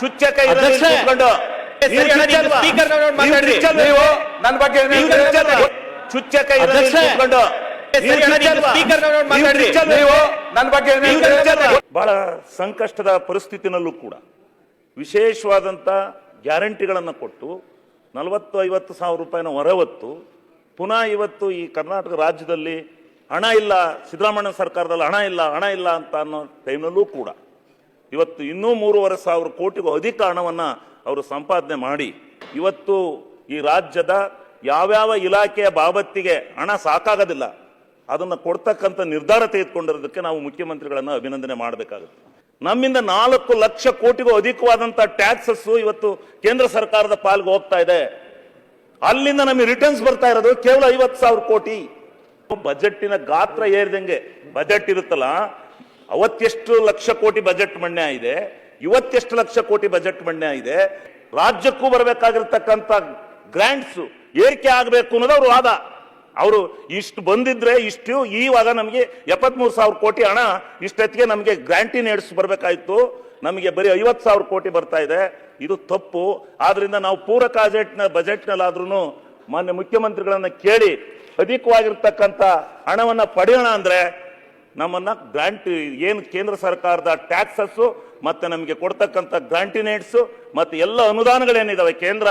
ಚುಚ್ಚಕ ನನ್ನ ಬಗ್ಗೆ? ಚುಚ್ಚಕ? ಬಹಳ ಸಂಕಷ್ಟದ ಪರಿಸ್ಥಿತಿನಲ್ಲೂ ಕೂಡ ವಿಶೇಷವಾದಂಥ ಗ್ಯಾರಂಟಿಗಳನ್ನು ಕೊಟ್ಟು ನಲವತ್ತು ಐವತ್ತು ಸಾವಿರ ರೂಪಾಯಿನ ಹೊರವತ್ತು ಪುನಃ ಇವತ್ತು ಈ ಕರ್ನಾಟಕ ರಾಜ್ಯದಲ್ಲಿ ಹಣ ಇಲ್ಲ ಸಿದ್ದರಾಮಯ್ಯ ಸರ್ಕಾರದಲ್ಲಿ ಹಣ ಇಲ್ಲ ಹಣ ಇಲ್ಲ ಅಂತ ಅನ್ನೋ ಟೈಮ್ನಲ್ಲೂ ಕೂಡ ಇವತ್ತು ಇನ್ನೂ ಮೂರುವರೆ ಸಾವಿರ ಕೋಟಿಗೂ ಅಧಿಕ ಹಣವನ್ನು ಅವರು ಸಂಪಾದನೆ ಮಾಡಿ, ಇವತ್ತು ಈ ರಾಜ್ಯದ ಯಾವ್ಯಾವ ಇಲಾಖೆಯ ಬಾಬತ್ತಿಗೆ ಹಣ ಸಾಕಾಗೋದಿಲ್ಲ, ಅದನ್ನು ಕೊಡ್ತಕ್ಕಂಥ ನಿರ್ಧಾರ ತೆಗೆದುಕೊಂಡಿರೋದಕ್ಕೆ ನಾವು ಮುಖ್ಯಮಂತ್ರಿಗಳನ್ನು ಅಭಿನಂದನೆ ಮಾಡಬೇಕಾಗುತ್ತೆ. ನಮ್ಮಿಂದ ನಾಲ್ಕು ಲಕ್ಷ ಕೋಟಿಗೂ ಅಧಿಕವಾದಂಥ ಟ್ಯಾಕ್ಸಸ್ಸು ಇವತ್ತು ಕೇಂದ್ರ ಸರ್ಕಾರದ ಪಾಲ್ಗೆ ಹೋಗ್ತಾ ಇದೆ. ಅಲ್ಲಿಂದ ನಮಗೆ ರಿಟರ್ನ್ಸ್ ಬರ್ತಾ ಇರೋದು ಕೇವಲ ಐವತ್ತು ಸಾವಿರ ಕೋಟಿ. ಬಜೆಟ್ಟಿನ ಗಾತ್ರ ಏರಿದಂಗೆ ಬಜೆಟ್ ಇರುತ್ತಲ್ಲ ಅವತ್ತೆಷ್ಟು ಲಕ್ಷ ಕೋಟಿ ಬಜೆಟ್ ಮಣ್ಣೆ ಇದೆ, ಇವತ್ತೆಷ್ಟು ಲಕ್ಷ ಕೋಟಿ ಬಜೆಟ್ ಮಣ್ಣೆ ಇದೆ, ರಾಜ್ಯಕ್ಕೂ ಬರಬೇಕಾಗಿರ್ತಕ್ಕಂಥ ಗ್ರಾಂಟ್ಸ್ ಏರಿಕೆ ಆಗಬೇಕು ಅನ್ನೋದು ಅವರು ವಾದ. ಅವರು ಇಷ್ಟು ಬಂದಿದ್ರೆ ಇಷ್ಟು ಈವಾಗ ನಮಗೆ ಎಪ್ಪತ್ಮೂರು ಸಾವಿರ ಕೋಟಿ ಹಣ ಇಷ್ಟೊತ್ತಿಗೆ ನಮಗೆ ಗ್ರ್ಯಾಂಟಿ ನೇಡ್ಸ್ ಬರಬೇಕಾಯ್ತು. ನಮಗೆ ಬರೀ ಐವತ್ತು ಸಾವಿರ ಕೋಟಿ ಬರ್ತಾ ಇದೆ. ಇದು ತಪ್ಪು. ಆದ್ರಿಂದ ನಾವು ಪೂರಕ ಬಜೆಟ್ನ ಬಜೆಟ್ನಲ್ಲಾದ್ರೂ ಮಾನ್ಯ ಮುಖ್ಯಮಂತ್ರಿಗಳನ್ನ ಕೇಳಿ ಅಧಿಕವಾಗಿರ್ತಕ್ಕಂಥ ಹಣವನ್ನ ಪಡೆಯೋಣ ಅಂದ್ರೆ ನಮ್ಮನ್ನ ಗ್ರಾಂಟ್, ಏನು ಕೇಂದ್ರ ಸರ್ಕಾರದ ಟ್ಯಾಕ್ಸಸ್ ಮತ್ತೆ ನಮಗೆ ಕೊಡ್ತಕ್ಕಂಥ ಗ್ರಾಂಟಿನೇಟ್ಸ್, ಮತ್ತೆ ಎಲ್ಲ ಅನುದಾನಗಳೇನಿದಾವೆ, ಕೇಂದ್ರ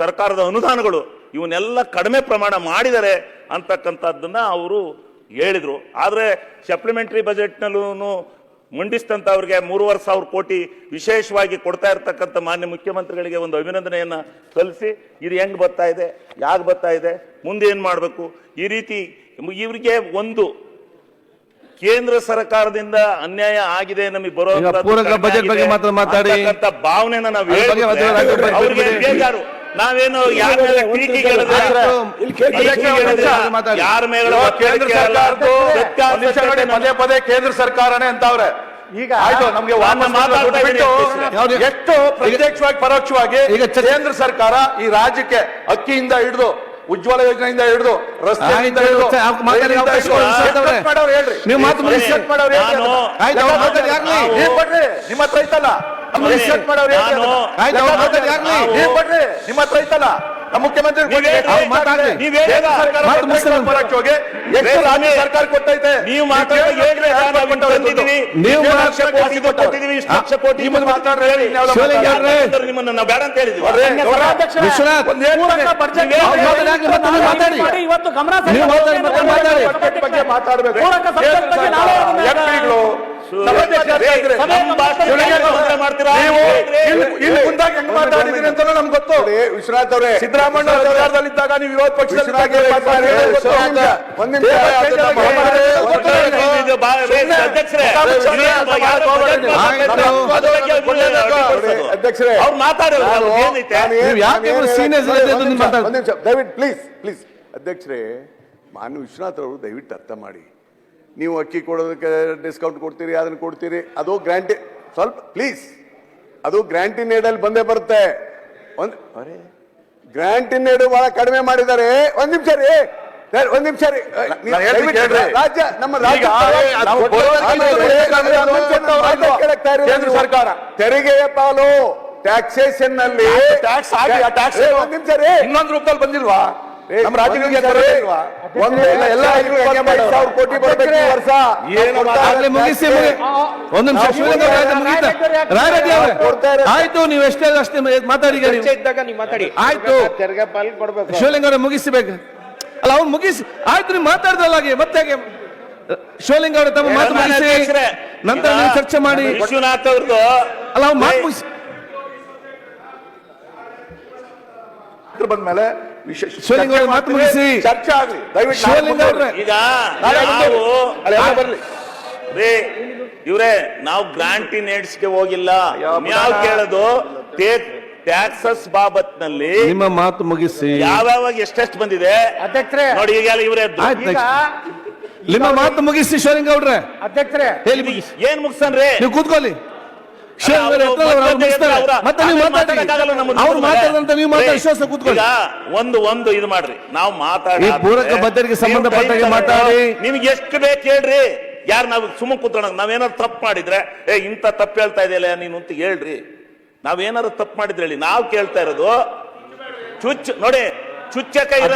ಸರ್ಕಾರದ ಅನುದಾನಗಳು, ಇವನ್ನೆಲ್ಲ ಕಡಿಮೆ ಪ್ರಮಾಣ ಮಾಡಿದರೆ ಅಂತಕ್ಕಂಥದ್ದನ್ನ ಅವರು ಹೇಳಿದರು. ಆದ್ರೆ ಸಪ್ಲಿಮೆಂಟರಿ ಬಜೆಟ್ನಲ್ಲೂ ಮಂಡಿಸಿದಂತ ಅವ್ರಿಗೆ ಮೂರುವರೆ ಸಾವಿರ ಕೋಟಿ ವಿಶೇಷವಾಗಿ ಕೊಡ್ತಾ ಇರ್ತಕ್ಕಂಥ ಮಾನ್ಯ ಮುಖ್ಯಮಂತ್ರಿಗಳಿಗೆ ಒಂದು ಅಭಿನಂದನೆಯನ್ನ ಸಲ್ಲಿಸಿ, ಇದು ಹೆಂಗ್ ಬರ್ತಾ ಇದೆ, ಯಾಕೆ ಬರ್ತಾ ಇದೆ, ಮುಂದೆ ಏನ್ ಮಾಡಬೇಕು? ಈ ರೀತಿ ಇವರಿಗೆ ಒಂದು ಕೇಂದ್ರ ಸರ್ಕಾರದಿಂದ ಅನ್ಯಾಯ ಆಗಿದೆ ನಮಗೆ ಬರೋ ಪೂರಕ ಬಜೆಟ್ ಬಗ್ಗೆ ಮಾತ್ರ ಮಾತಾಡಿ. ಭಾವನೆನ ನಾವು ಅದ್ರ ಬಗ್ಗೆ ಅವ್ರಿಗೆ ಬೇಜಾರು. ನಾವೇನು ಯಾರ ಮೇಲೆ. ಯಾರ ಪದೇ ಪದೇ ಕೇಂದ್ರ ಸರ್ಕಾರನೇ ಅಂತವ್ರೆ. ಈಗ ಆಯ್ತು ನಮ್ಗೆ ನಾನು ವಾಪಸ್ ಮಾತಾಡ್ತಾ ಬಿಟ್ಟು ಎಷ್ಟು ಪ್ರತ್ಯಕ್ಷವಾಗಿ ಪರೋಕ್ಷವಾಗಿ ಈಗ ಕೇಂದ್ರ ಸರ್ಕಾರ ಈ ರಾಜ್ಯಕ್ಕೆ ಅಕ್ಕಿಯಿಂದ ಹಿಡಿದು ಉಜ್ವಲ ಯೋಜನೆಯಿಂದ ಹಿಡಿದು ರಸ್ತೆಯಿಂದ ಆಯ್ತು, ಹಿಡಿದು ಹೇಳ್ರಿ. ನೀವು ಮಾತು ಮಾಡೋರು ಹೇಳ್ರಿ. ನಿಮ್ಮ ಹತ್ರ ಐತಲ್ಲ. ನಮ್ಮ. ನಿಮ್ಮ ಹತ್ರ ಐತಲ್ಲ? ನಮ್ಮ ಮುಖ್ಯಮಂತ್ರಿ. ಎಷ್ಟು ರಾಜ್ಯ ಸರ್ಕಾರ ಕೊಟ್ಟೈತೆ? ನೀವು ಇವತ್ತು ಗಮನ. ಬಗ್ಗೆ ಮಾತಾಡ್ಬೇಕು ನಮ್ಗೆ ಗೊತ್ತು. ವಿಶ್ವನಾಥ್ ಅವರೇ ಸಿದ್ದರಾಮಯ್ಯ ನೀವು ವಿರೋಧ ಅಧ್ಯಕ್ಷರೇ, ಅವ್ರು ದಯವಿಟ್ಟು ಪ್ಲೀಸ್ ಪ್ಲೀಸ್ ಅಧ್ಯಕ್ಷರೇ. ಮಾನ್ಯ ವಿಶ್ವನಾಥ್ ಅವರು ದಯವಿಟ್ಟು ಅರ್ಥ ಮಾಡಿ. ನೀವು ಅಕ್ಕಿ ಕೊಡೋದಕ್ಕೆ ಡಿಸ್ಕೌಂಟ್ ಕೊಡ್ತೀರಿ ಅದನ್ನ ಕೊಡ್ತೀರಿ ಅದು ಗ್ರಾಂಟಿ ಸ್ವಲ್ಪ ಪ್ಲೀಸ್ ಅದು ಗ್ರಾಂಟಿ ನೇಡಲ್ಲಿ ಬಂದೇ ಬರುತ್ತೆ ಒಂದು ಅರೆ ನೇಡು ಬಹಳ ಕಡಿಮೆ ಮಾಡಿದ್ದಾರೆ ಒಂದ್ ನಿಮಿಷ ರೀ ಒಂದ್ ನಿಮಿಷ ರೀ. ರಾಜ್ಯ ನಮ್ಮ ರಾಜ್ಯ ಸರ್ಕಾರ. ತೆರಿಗೆಯ ಪಾಲು ಟ್ಯಾಕ್ಸೇಷನ್ನಲ್ಲಿ ಟ್ಯಾಕ್ಸ್ ಒಂದ್ ನಿಮಿಷ ರೀ ಇನ್ನೊಂದು ರೂಪದಲ್ಲಿ ಬಂದಿಲ್ವಾ ನಮ್ಮ ರಾಜ್ಯಗಳಿಗೆ ಒಂದ್ ಎಲ್ಲ ಎಲ್ಲ ಸಾವಿರ ಕೋಟಿ ಬರ್ಬೇಕು ಈ ವರ್ಷ? ಏನು ನಾವು ಕೊಡ್ತಾ ಆಗ್ಲೇ ಇರೋ ಮುಗಿಸಿ ಒಂದು ನಿಮಿಷ ಆಯ್ತು, ನೀವು ಎಷ್ಟೇ ಅಷ್ಟೇ ಮಾತಾಡಿ ನೀವು. ಇದ್ದಾಗ ನೀವು ಮಾತಾಡಿ. ಆಯ್ತು. ಶಿವಲಿಂಗ ಅವರೇ ಮುಗಿಸ್ಬೇಕು. ಅಲ್ಲ ಅವ್ನು ಮುಗಿಸಿ ಆಯ್ತು ನೀವು ಮಾತಾಡ್ದಲ್ಲ ಹಾಗೆ ಮತ್ತೆ ಶಿವಲಿಂಗ ಅವರೇ ತಮ್ಮ ಮಾತು ಮುಗಿಸಿ. ನಂತರ ನೀವು ಚರ್ಚೆ ಮಾಡಿ. ವಿಶ್ವನಾಥ್ ಅವ್ರದ್ದು ಅಲ್ಲ ಅವ್ನು ಮಾತು ಮುಗಿಸಿ ಬಂದ್ಮೇಲೆ ವಿಶೇಷ ಮಾತು ಮುಗಿಸಿ. ಚರ್ಚೆ ಆಗ್ಲಿ. ದಯವಿಟ್ಟು ಈಗ ಬರಲಿ? ರೇ ಇವ್ರೆ ನಾವು ಗ್ರಾಂಟಿ ನೇಡ್ಸ್ಗೆ ಹೋಗಿಲ್ಲ ಯಾವ? ಕೇಳೋದು? ಟ್ಯಾಕ್ಸಸ್ ಬಾಬತ್ನಲ್ಲಿ ನಿಮ್ಮ ಮಾತು ಮುಗಿಸಿ. ಯಾವ್ಯಾವಾಗ ಎಷ್ಟೆಷ್ಟು ಬಂದಿದೆ? ಅಧ್ಯಕ್ಷರೇ. ನೋಡಿ ಈಗ ಇವರೇ ನಿಮ್ಮ ಮಾತು ಮುಗಿಸಿ ಶೋರಿಂಗ್ ಅವ್ರೆ ಅಧ್ಯಕ್ಷರೇ. ಹೇಳಿ ಮುಗಿಸಿ. ಏನ್ ಮುಗಿಸ್ತಾನ್ರಿ ನೀವು ಕೂತ್ಕೊಳ್ಳಿ. ಒಂದು ಒಂದು ಇದು ಮಾಡ್ರಿ. ನಾವು ಮಾತಾಡಿ ಪೂರಕ ಹಾಗೆ ಮಾತಾಡಿ. ನಿಮ್ಗೆ ಎಷ್ಟು ಬೇಕು ಹೇಳ್ರಿ. ಯಾರು ನಾವು ಸುಮ್ಮ ಕೂತ್ಕೊಳ್ಳೋಣ. ನಾವೇನಾದ್ರು ತಪ್ಪು ಮಾಡಿದ್ರೆ ಏ ಇಂಥ ತಪ್ಪು ಹೇಳ್ತಾ ಇದೆಯಲ್ಲ ನೀನು ಅಂತ ಹೇಳ್ರಿ. ನಾವೇನಾದ್ರು ತಪ್ಪು ಮಾಡಿದ್ರೆ ಹೇಳಿ. ನಾವು ಕೇಳ್ತಾ ಇರೋದು ಚುಚ್ ನೋಡಿ ಚುಚ್ಚ ಕೈ ನನ್ನ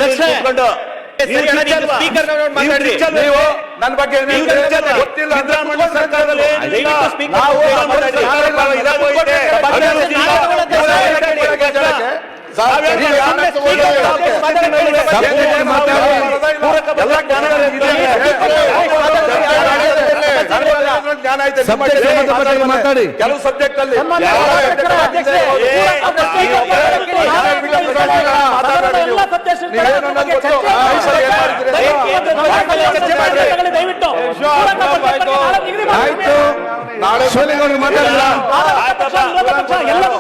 ಅಧ್ಯಕ್ಷೆ, ಗೊತ್ತು. ಕೆಲವು ಸಬ್ಜೆಕ್ಟ್ ಮಾಡಿದ್ದೀರಿ? ದಯವಿಟ್ಟು ಆಯ್ತು ನಾಳೆ ಮಾತಾಡಿಲ್ಲ